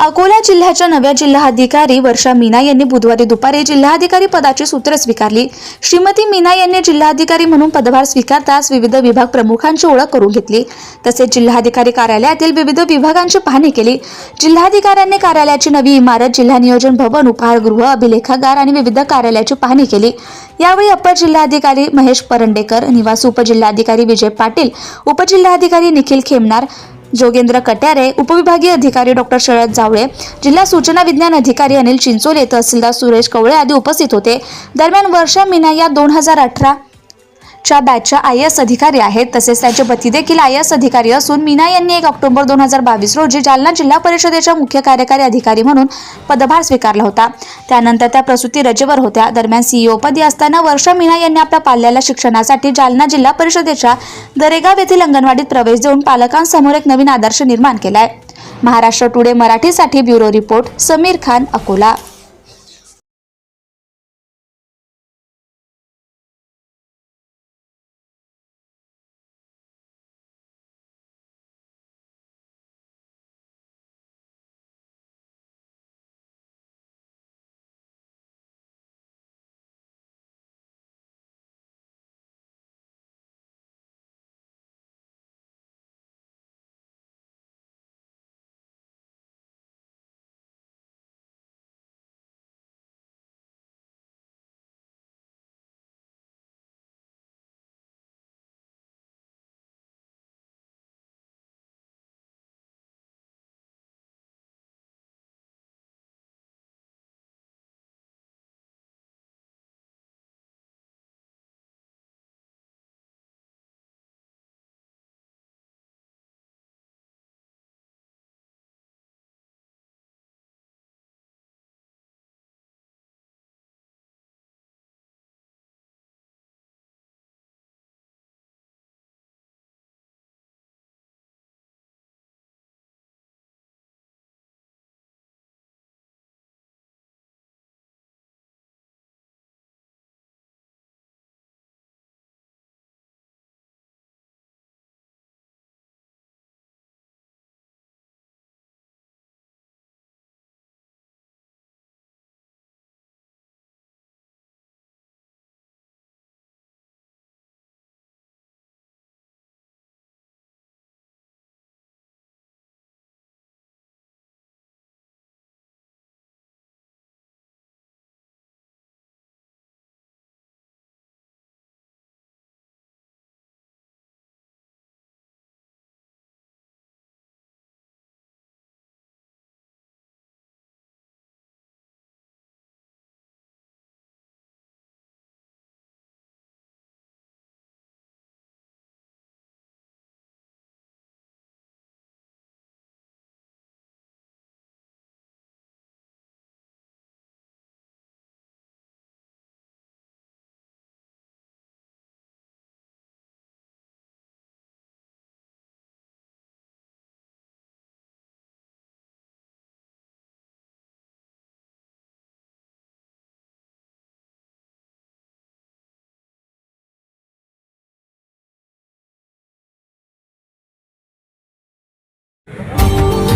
अकोला जिल्ह्याच्या नव्या जिल्हाधिकारी वर्षा मीना यांनी बुधवारी दुपारी जिल्हाधिकारी पदाची सूत्र स्वीकारली. श्रीमती मीना यांनी जिल्हाधिकारी म्हणून पदभार स्वीकारताच विविध विभाग प्रमुखांची ओळख करून घेतली. तसेच जिल्हाधिकारी कार्यालयातील विविध विभागांची पाहणी केली. जिल्हाधिकाऱ्यांनी कार्यालयाची नवी इमारत जिल्हा नियोजन भवन उपहारगृह अभिलेखागार आणि विविध कार्यालयाची पाहणी केली. यावेळी अप्पर जिल्हाधिकारी महेश परंडेकर निवासी उपजिल्हाधिकारी विजय पाटील उपजिल्हाधिकारी निखिल खेमनार जोगेंद्र कट्यारे उपविभागीय अधिकारी डॉक्टर शरद जावळे जिल्हा सूचना विज्ञान अधिकारी अनिल चिंचोले तहसीलदार सुरेश कवळे आदी उपस्थित होते. दरम्यान वर्षा मीना या दोन हजार अठरा च्या बॅचच्या आय एस अधिकारी आहेत. तसेच त्यांचे पती देखील आय एस अधिकारी असून मीना यांनी एक ऑक्टोबर दोन हजार बावीस रोजी जालना जिल्हा परिषदेच्या मुख्य कार्यकारी अधिकारी म्हणून पदभार स्वीकारला होता. त्यानंतर त्या प्रसूती रजेवर होत्या. दरम्यान सीईओ पदी असताना वर्षा मीना यांनी आपल्या पाल्याला शिक्षणासाठी जालना जिल्हा परिषदेच्या दरेगाव येथील अंगणवाडीत प्रवेश देऊन पालकांसमोर एक नवीन आदर्श निर्माण केलाय. महाराष्ट्र टुडे मराठीसाठी bureau report Sameer Khan Akola.